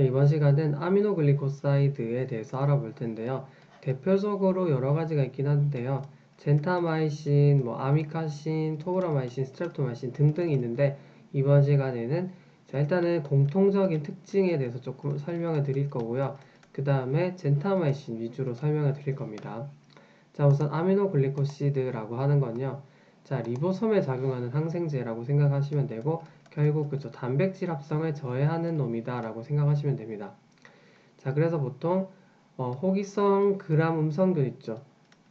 네, 이번 시간은 아미노글리코사이드에 대해서 알아볼 텐데요. 대표적으로 여러 가지가 있긴 한데요. 젠타마이신, 뭐 아미카신, 토브라마이신, 스트랩토마이신 등등이 있는데 이번 시간에는 자, 일단은 공통적인 특징에 대해서 조금 설명을 드릴 거고요. 그 다음에 젠타마이신 위주로 설명을 드릴 겁니다. 자, 우선 아미노글리코시드라고 하는 건요. 자, 리보솜에 작용하는 항생제라고 생각하시면 되고 결국 그죠 단백질 합성을 저해하는 놈이다 라고 생각하시면 됩니다. 자, 그래서 보통 어, 호기성 그람 음성균 있죠.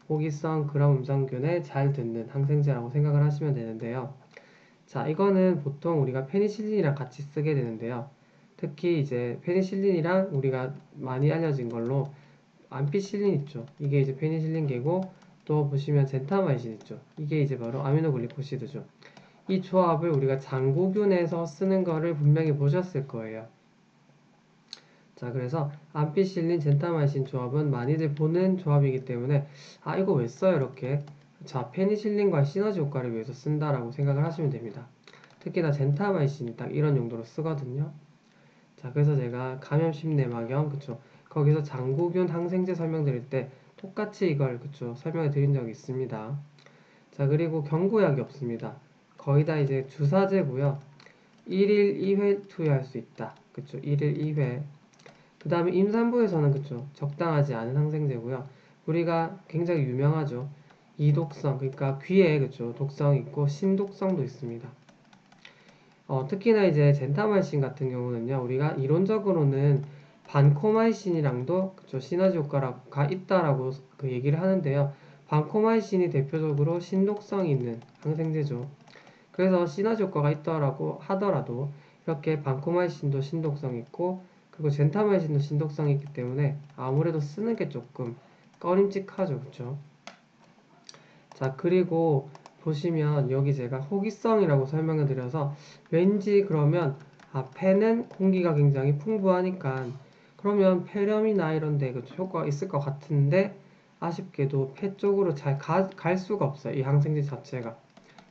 호기성 그람 음성균에 잘 듣는 항생제라고 생각을 하시면 되는데요. 자, 이거는 보통 우리가 페니실린이랑 같이 쓰게 되는데요. 특히 이제 페니실린이랑 우리가 많이 알려진 걸로 암피실린 있죠. 이게 이제 페니실린계고 또 보시면 젠타마이신 있죠. 이게 이제 바로 아미노글리코시드죠. 이 조합을 우리가 장구균에서 쓰는 거를 분명히 보셨을 거예요. 자, 그래서 암피실린 젠타마이신 조합은 많이들 보는 조합이기 때문에 아, 이거 왜 써요? 이렇게 자, 페니실린과 시너지 효과를 위해서 쓴다라고 생각을 하시면 됩니다. 특히나 젠타마이신이 딱 이런 용도로 쓰거든요. 자, 그래서 제가 감염심 내막염, 그쵸. 거기서 장구균 항생제 설명드릴 때 똑같이 이걸, 그쵸. 설명해 드린 적이 있습니다. 자, 그리고 경구약이 없습니다. 거의 다 이제 주사제고요. 1일 2회 투여할 수 있다. 그쵸. 1일 2회. 그 다음에 임산부에서는 그쵸. 적당하지 않은 항생제고요. 우리가 굉장히 유명하죠. 이독성, 그러니까 귀에 그쵸 독성 있고 신독성도 있습니다. 어, 특히나 이제 젠타마이신 같은 경우는요, 우리가 이론적으로는 반코마이신이랑도 그쵸 시너지 효과가 있다라고 그 얘기를 하는데요. 반코마이신이 대표적으로 신독성 있는 항생제죠. 그래서 시너지 효과가 있다라고 하더라도 이렇게 반코마이신도 신독성 있고 그리고 젠타마이신도 신독성이 있기 때문에 아무래도 쓰는 게 조금 꺼림칙하죠, 그렇죠? 자, 그리고 보시면 여기 제가 호기성이라고 설명을 드려서 왠지 그러면 아, 폐는 공기가 굉장히 풍부하니까 그러면 폐렴이나 이런 데그 효과가 있을 것 같은데 아쉽게도 폐 쪽으로 잘 갈 수가 없어요. 이 항생제 자체가.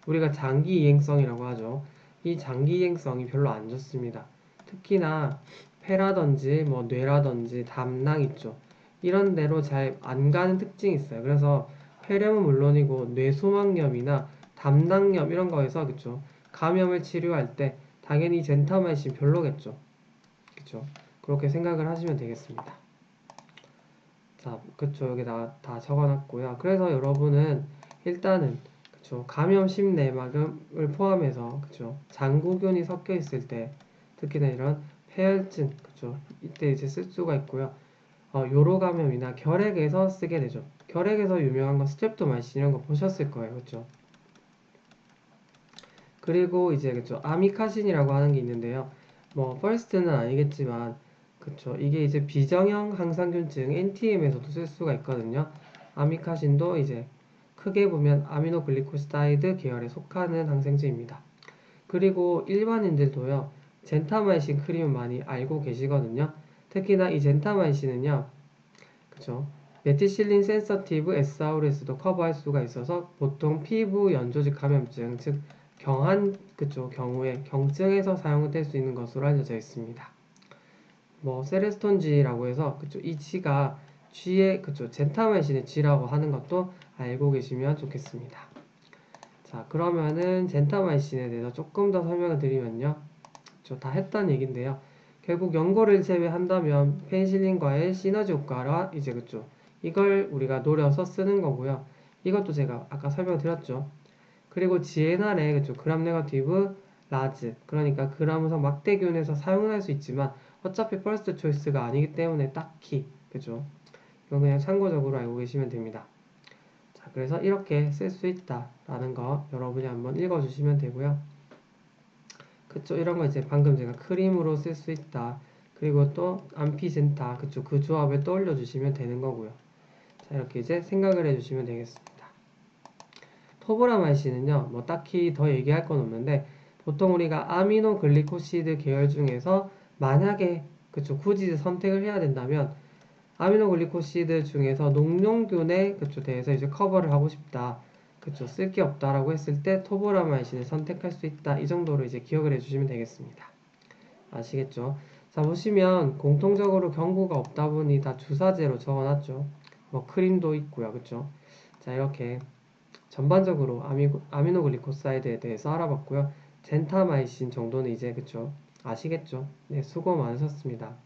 우리가 장기 이행성이라고 하죠. 이 장기 이행성이 별로 안 좋습니다. 특히나 폐라든지 뭐 뇌라든지 담낭 있죠. 이런 데로 잘 안 가는 특징이 있어요. 그래서 폐렴은 물론이고 뇌소막염이나 담낭염 이런 거에서 그쵸 감염을 치료할 때 당연히 젠타마이신 별로겠죠. 그쵸 그렇게 생각을 하시면 되겠습니다. 자, 그쵸 여기 다 다 적어놨고요. 그래서 여러분은 일단은 그쵸 감염심 내막염을 포함해서 그쵸 장구균이 섞여 있을 때 특히나 이런 폐혈증 그쵸 이때 이제 쓸 수가 있고요. 어, 요로 감염이나 결핵에서 쓰게 되죠. 결핵에서 유명한 건 스트랩토마이신 이런 거 보셨을 거예요. 그렇죠? 그리고 이제 그쵸 아미카신이라고 하는 게 있는데요. 뭐 퍼스트는 아니겠지만 그쵸 이게 이제 비정형 항상균증 NTM에서도 쓸 수가 있거든요. 아미카신도 이제 크게 보면 아미노글리코시다이드 계열에 속하는 항생제입니다. 그리고 일반인들도요. 젠타마이신 크림은 많이 알고 계시거든요. 특히나 이 젠타마이신은요. 그쵸 메티실린 센서티브 SRS도 커버할 수가 있어서 보통 피부 연조직 감염증, 즉 경한 그쪽 경우에 경증에서 사용될 수 있는 것으로 알려져 있습니다. 뭐 세레스톤지라고 해서 그쪽 이 G가 G의 그쪽 젠타마이신의 G라고 하는 것도 알고 계시면 좋겠습니다. 자 그러면은 젠타마이신에 대해서 조금 더 설명을 드리면요. 다 했던 얘기인데요. 결국 연고를 제외한다면 페니실린과의 시너지 효과라 이제 그쪽 이걸 우리가 노려서 쓰는 거고요. 이것도 제가 아까 설명드렸죠. 그리고 GNR의 그쵸, 그람 네거티브 라즈 그러니까 그람우성 막대균에서 사용할 수 있지만 어차피 퍼스트 초이스가 아니기 때문에 딱히 그죠 이건 그냥 참고적으로 알고 계시면 됩니다. 자 그래서 이렇게 쓸 수 있다 라는 거 여러분이 한번 읽어주시면 되고요. 그쵸 이런 거 이제 방금 제가 크림으로 쓸 수 있다 그리고 또 암피젠타 그쵸 그 조합을 떠올려 주시면 되는 거고요. 자, 이렇게 이제 생각을 해주시면 되겠습니다. 토브라마이신은요, 뭐 딱히 더 얘기할 건 없는데, 보통 우리가 아미노 글리코시드 계열 중에서 만약에 그쵸 굳이 선택을 해야 된다면 아미노 글리코시드 중에서 농용균에 그쵸 대해서 이제 커버를 하고 싶다. 그쵸 쓸 게 없다라고 했을 때 토브라마이신을 선택할 수 있다. 이 정도로 이제 기억을 해주시면 되겠습니다. 아시겠죠? 자 자, 보시면 공통적으로 경고가 없다 보니 다 주사제로 적어놨죠. 뭐 크림도 있고요. 그쵸? 자, 이렇게 전반적으로 아미, 아미노글리코사이드에 대해서 알아봤고요. 젠타마이신 정도는 이제 그쵸? 아시겠죠? 네, 수고 많으셨습니다.